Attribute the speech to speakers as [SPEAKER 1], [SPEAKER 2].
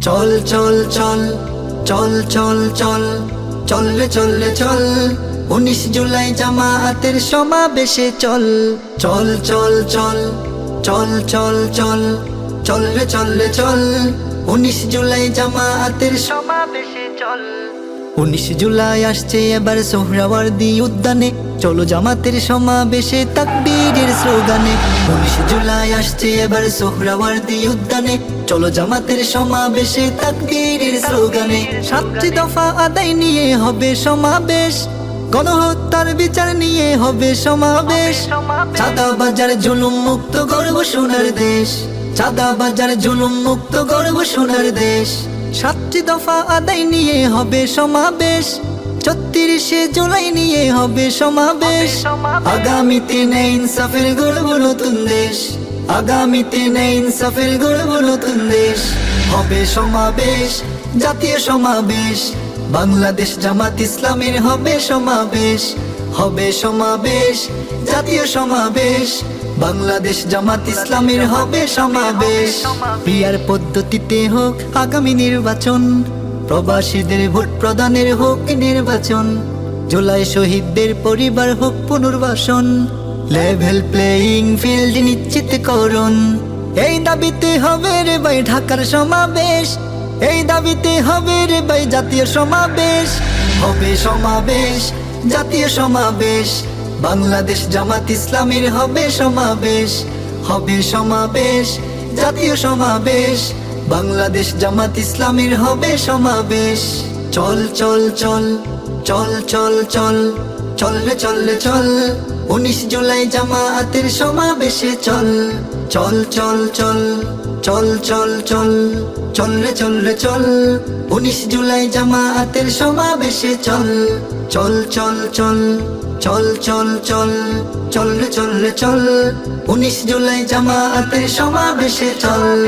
[SPEAKER 1] চল চল চল চল চল চল চল রে চল উনিশ জুলাই জামাতের সমাবেশে চল চল চল চল চল চল চল চল রে চল রে চল উনিশ জুলাই জামাতের সমাবেশে চল উনিশ জুলাই আসছে এবার সোহরাওয়ার্দী উদ্যানে। চলো জামাতের সমাবেশে তাকবীরের স্লোগানে। উনিশ জুলাই আসছে এবার সোহরাওয়ার্দী উদ্যানে। চলো জামাতের সমাবেশে তাকবীরের স্লোগানে। সাতটি দফা আদায় নিয়ে হবে সমাবেশ। গণহত্যার বিচার নিয়ে হবে সমাবেশ। চাঁদা বাজার জুলুম মুক্ত গর্ব সোনার দেশ। চাঁদা বাজার জুলুম মুক্ত গর্ব সোনার দেশ। সাতটি দফা আদায় নিয়ে হবে সমাবেশ। ছত্রিশে জুলাই নিয়ে হবে সমাবেশ। আগামীতে নেই ইনসাফের গর্ব নতুন দেশ। আগামীতে নেই ইনসাফের গর্ব নতুন দেশ। হবে সমাবেশ, জাতীয় সমাবেশ। বাংলাদেশ জামাত ইসলামের হবে সমাবেশ। হবে সমাবেশ, জাতীয় সমাবেশ। বাংলাদেশ জামাত ইসলামের হবে সমাবেশ। পিয়ার পদ্ধতিতে হোক আগামী নির্বাচন, প্রবাসীদের ভোট প্রদানের হোক নির্বাচন, জুলাই শহীদদের পরিবার হোক পুনর্বাসন, লেভেল প্লেয়িং ফিল্ড নিশ্চিত করুন। এই দাবিতে হবে রে ভাই ঢাকার সমাবেশ, এই দাবিতে হবে রে ভাই জাতীয় সমাবেশ। হবে সমাবেশ জাতীয় সমাবেশ, বাংলাদেশ জামাত ইসলামের হবে সমাবেশ হবে সমাবেশ, জাতীয় সমাবেশ, বাংলাদেশ জামাত ইসলামের হবে সমাবেশ। চল চল চল চল চল চল চল চল চল, উনিশ জুলাই জামাতের সমাবেশে চল চল চল চল চল চল চল চল রে চল রে, চল। উনিশ জুলাই জামাতের সমাবেশে চল। চল চল চল চল চল চল চল রে চল রে, চল। উনিশ জুলাই জামাতের সমাবেশে চল।